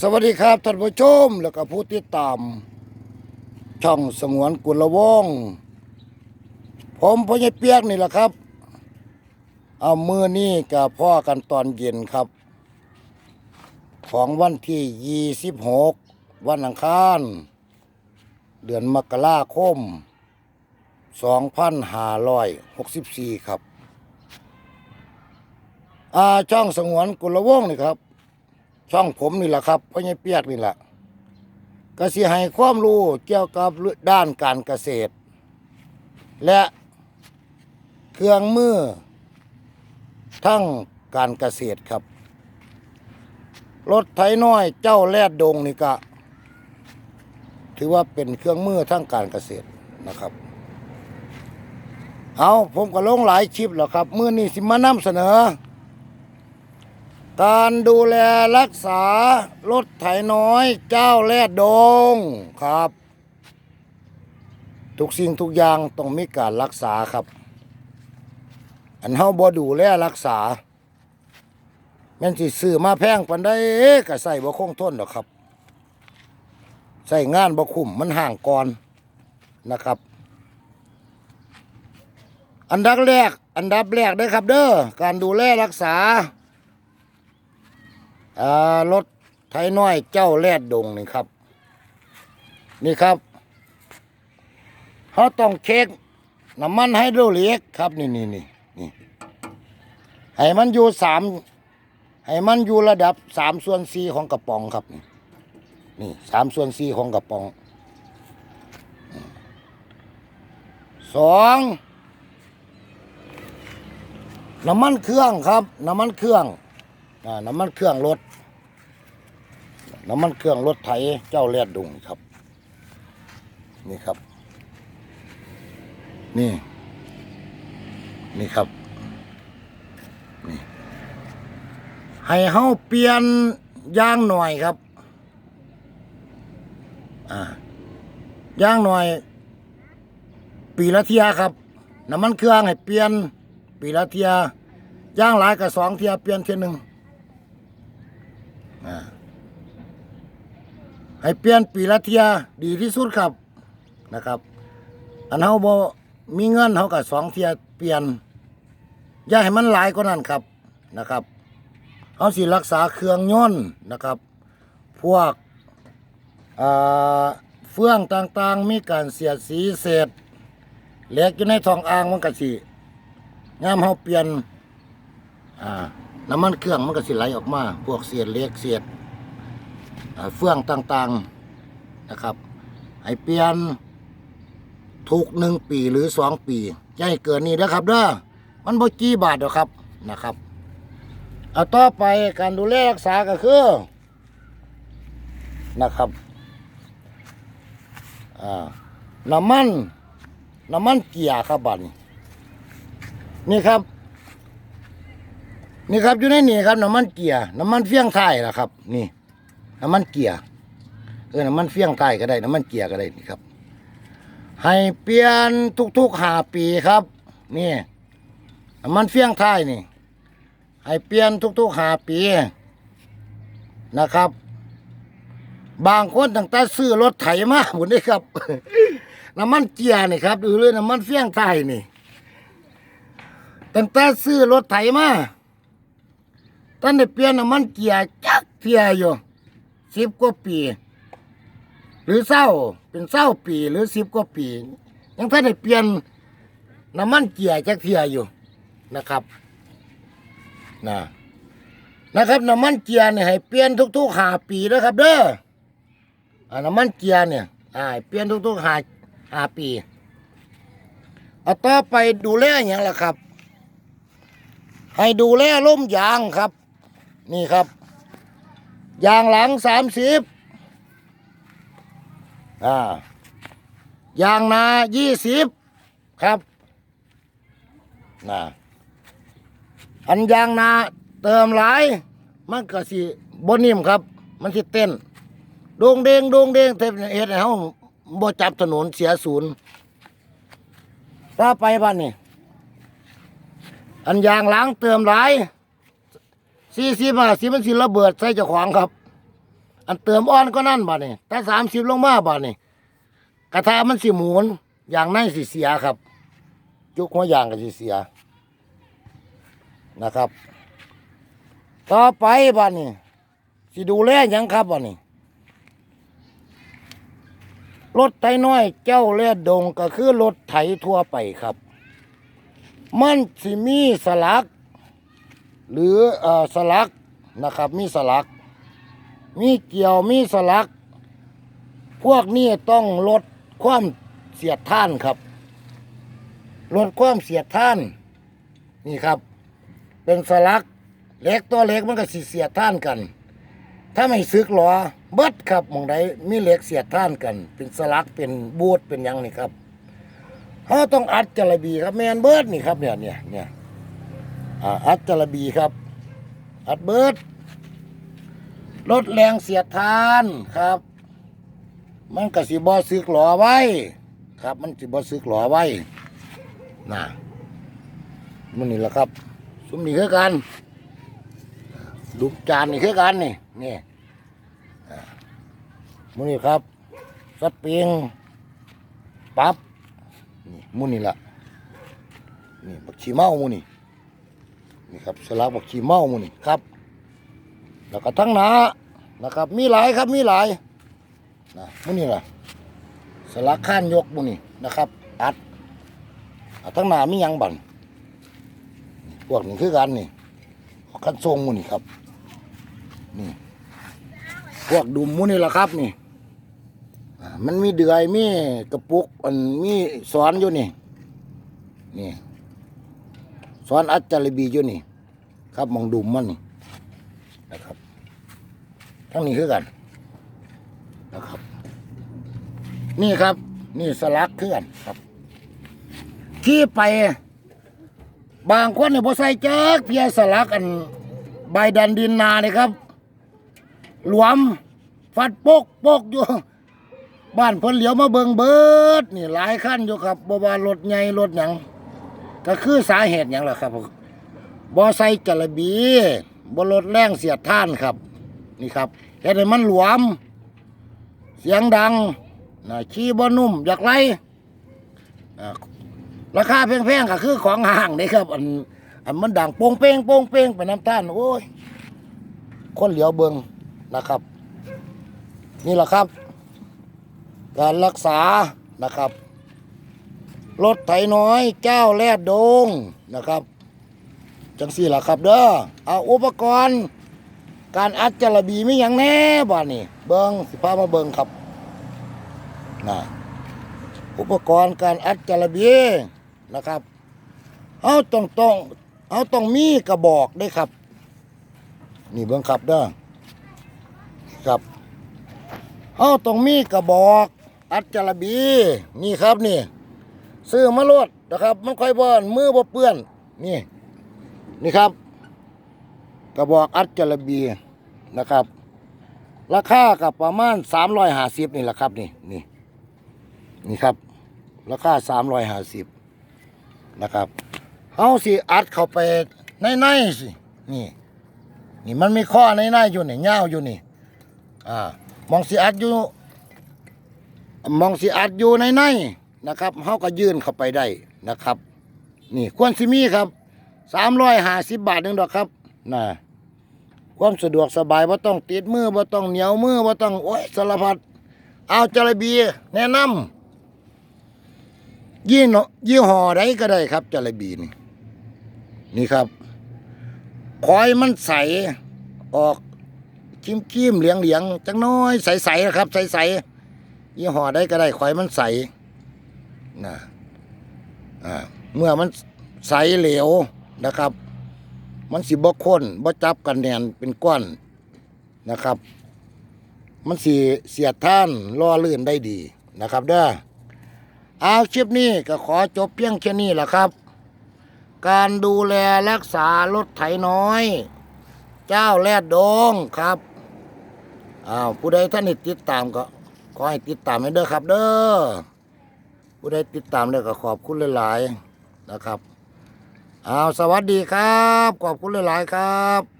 สวัสดีครับท่านผู้ชม แล้วก็ผู้ติดตาม ช่องสงวนกุลวงผมพญเปียกนี่แหละครับ เอามือนี่กับพ่อกันตอนเย็นครับ ของวันที่ 26 วันอังคาร เดือนมกราคม 2564 ครับ อ่าช่องสงวนกุลวงนี่ครับ ช่องผมนี่แหละครับพ่อใหญ่เปียกนี่แหละก็สิให้ความรู้เกี่ยวกับด้านการเกษตร และเครื่องมือ ทั้งการเกษตรครับ รถไถน้อยเจ้าแลดดงนี่ก็ ถือว่าเป็นเครื่องมือทั้งการเกษตรนะครับ เอาผมก็ลงหลายคลิปแล้วครับ มือนี้สิมานำเสนอ การดูแลรักษารถไถน้อยเจ้าแลดดงครับ ทุกสิ่งทุกอย่างต้องมีการรักษาครับ อันเฮาบ่ดูแลรักษา แม่นสิซื้อมาแพงปานใดก็ใส่บ่คงทนดอกครับใส่งานบ่คุ้มมันห่างก่อนนะครับ อันดับแรก อันดับแรกเด้อครับ เด้อการดูแลรักษา รถไทยน้อยเจ้าแลดดงนี่ครับ นี่ครับเขาต้องเช็คน้ำมันไฮโดรลิกครับนี่นี่นี่นี่ให้มันอยู่สามให้มันอยู่ระดับสามส่วนสี่ของกระป๋องครับ นี่สามส่วนสี่ของกระป๋องสองน้ำมันเครื่องครับ น้ำมันเครื่อง น้ำมันเครื่องรถ น้ำมันเครื่องรถไถเจ้าเลียดดุงครับ นี่ครับ นี่ นี่ครับ นี่ให้เฮาเปลี่ยนยางหน่อยครับ อ่ายางหน่อย ปีละเทียครับ น้ำมันเครื่องให้เปลี่ยน ปีละเทียย่างหลายกับสองเทียเปลี่ยนเทียหนึ่ง ให้เปลี่ยนปีละเทียดีที่สุดครับนะครับ อันเฮาบ่มีเงินเฮาก็สองเทียเปลี่ยนอย่าให้มันหลายกว่านั้นครับนะครับเฮาสิรักษาเครื่องยนต์นะครับ พวกเฟื่องต่างๆ มีการเสียดสีเศษเหล็กอยู่ในทองอ่างมันก็สิยามเฮาเปลี่ยนอ่า น้ำมันเครื่องมันก็สิไหลออกมา พวกเศษเหล็กเศษเฟื่องต่างๆนะครับ ให้เปลี่ยนทุกหนึ่งปีหรือสองปีย่าให้เกินนี้นะครับเด้อมันบ่กี่บาทหรอกครับนะครับเอาต่อไปการดูแลรักษาก็คือนะครับน้ำมันน้ำมันเกียร์ครับบัดนี้นี่ครับ นี่ครับอยู่ในนี่ครับน้ำมันเกียร์น้ำมันเฟี้ยงไทยล่ะครับ นี่ น้ำมันเกียร์เออน้ำมันเฟี้ยงไทยก็ได้น้ำมันเกียร์ก็ได้นี่ครับ ให้เปลี่ยนทุกๆห้าปีครับ นี่น้ำมันเฟี้ยงไทยนี่ ให้เปลี่ยนทุกๆห้าปีนะครับ บางคนตั้งแต่ซื้อรถไถมาหมดเลยครับ น้ำมันเกียร์นี่ครับหรือเลยน้ำมันเฟี้ยงไทยนี่ตั้งแต่ซื้อรถไถมา ท่านได้เปลี่ยนน้ำมันเกียร์จักเทียอยู่สิบกว่าปี หรือเศร้าเป็นเศร้าปีหรือสิบกว่าปี ยังท่านได้เปลี่ยนน้ำมันเกียร์จักเทียอยู่นะครับนะนะครับน้ำมันเกียร์เนี่ยให้เปลี่ยนทุกๆห้าปีนะครับ เด้ออน้ำมันเกียร์เนี่ยอ่าเปลี่ยนทุกๆห้าห้าปีเอาต่อไปดูแลอย่างละครับ ให้ดูแลล่มยางครับ นี่ครับ ยางหลังสามสิบอ่ายางนายี่สิบครับนะอันยางนาเติมหลาย มันก็สิบนิ่มครับ มันสิเต้นโดงเดงโดงเดงเทปเฮ็ดให้เฮาบ่จับถนนเสียศูนย์ถ้าไปบ้านนี่อันยางล้างเติมหลาย สี่สิบห้าสิบมันสิระเบิดใส่เจ้าของครับ อันเติมอ่อนก็นั่นบ่นี่ถ้าสามสิบลงมาบ่นี่กระทะมันสิหมุนอย่างในสิเสียครับ จุกหัวอย่างก็สิเสียนะครับ ต่อไปบ่นี่สิดูแลยังครับบ่นี่รถไถน้อยเจ้าแลดงก็คือรถไถทั่วไปครับ มันสิมีสลัก หรืออสลักนะครับ มีสลัก มีเกี่ยวมีสลัก พวกนี้ต้องลดความเสียดท่านครับ ลดความเสียดท่าน นี่ครับ เป็นสลักเล็กตัวเล็กมันก็สิเสียดท่านกัน ถ้าไม่ซึกหรอเบิดครับมองใดมีเล็กเสียดท่านกัน เป็นสลักเป็นบูดเป็นยังนี่ครับเขาต้องอัดจระบีครับแมนเบิดนี่ครับเนี่ยเนี่ยเนี่ย อัดจระบีครับ อัดเบิร์ดลดแรงเสียดทานครับ มันก็สิบ่ซึกหล่อไว้ ครับ มันสิบ่ซึกหล่อไว้น่ะมันนี่แหละครับสุมนี่คือกันดูจานนี่คือกันนี่นี่มันนี่ครับสปริงปั๊บนี่มุนนี่ละนี่บักขี้เมามุนี่ นี่ครับสลักบักขี้เมามุนี่ครับ แล้วก็ทั้งหนานะครับ มีหลายครับมีหลายนะมุนี่ล่ะสลักข้านยกมุนี่นะครับ อัดอทั้งหนามียังบันพวกนี้คือกันนี่คันทรงมุนี่ครับนี่พวกดุมมุนี่แหละครับนี่มันมีเดือยมีกระปุกอันมีสอนอยู่นี่นี่ สอนอัจจารบีอยู่นี่ ครับมองดุมมันนี่นะครับ ทั้งนี้คือกันนะครับ นี่ครับ นี่สลักเคลื่อนครับ ที่ไป บางคนเนี่ยพอใส่แจ๊กเพียสลักอันใบดันดินนาเนี่ยครับ หลวม ฟัดปกปกอยู่บ้านเพิ่นเหลียวมาเบิงเบิด นี่หลายขั้นอยู่ครับบ่ว่ารถใหญ่รถหยัง ก็คือสาเหตุหยังล่ะครับบ่ใส่จระบีบ่ลดแรงเสียดท่านครับ นี่ครับเฮ็ดให้มันหลวม เสียงดังนะขี้บ่นุ่มอยากไรอ่าราคาแพงๆก็คือของห่างนี่ครับ อันอันมันดังโป่งเป้งโป่งเป้งไปน้ำท่านโอ้ยคนเหลียวเบิงนะครับ นี่แหละครับ การรักษานะครับ รถไถน้อยเจ้าแลดดงนะครับ จังสี่ล่ะครับเด้อเอาอุปกรณ์ การอัดจระบีไมีอย่างแน่บ้านนี่เบิงสิพามาเบิงครับนะอุปกรณ์การอัดจระบีนะครับเอาต้องต้องเอาต้องมีกระบอกได้ครับ นี่เบิงครับเด้อครับเอาต้องมีกระบอก อัดจระบีนี่ครับนี่ ซื้อมาโลดนะครับ มันค่อยบ่อนมือบ่เปื้อน นี่ นี่ครับ กระบอกอัดจระบีนะครับ ราคากับประมาณสามร้อยห้าสิบนี่แหละครับ นี่นี่นี่ครับ ราคาสามร้อยห้าสิบนะครับเอาสิอัดเข้าไปในในสินี่ นี่มันมีข้อในในอยู่นี่เงาอยู่นี่อ่ามองสิอัดอยู่มองสิอัดอยู่ในใน นะครับเขาก็ยื่นเข้าไปได้นะครับ นี่ควรสิมีครับสามร้อยห้าสิบบาทหนึ่งดอกครับนะความสะดวกสบายว่าต้องติดมือว่าต้องเหนียวมือว่าต้องโอ้ยสารพัดเอาจระบีแนะนำยี่หนยี่ห้อใดก็ได้ครับจระบีนี่นี่ครับคอยมันใสออกคิมคิมเหลียงเหลียงจังน้อยใสใสๆนะครับ ใสใสๆยี่ห้อใดก็ได้คอยมันใส นะอ่าเมื่อมันใสเหลวนะครับ มันสิบ่ข้นบ่จับกันแน่นเป็นก้อนนะครับ มันสิเสียดท่านล่อลื่นได้ดีนะครับเด้อเอาคลิปนี้ก็ขอจบเพียงแค่นี้แหละครับ การดูแลรักษารถไถน้อย เจ้าแลดดงครับอ้าวผู้ใดท่านติดตามก็ขอให้ติดตามให้เด้อครับ เด้อ ผู้ใดติดตามเด้อก็ขอบคุณหลายๆนะครับอ้าวสวัสดีครับ ขอบคุณหลายๆครับ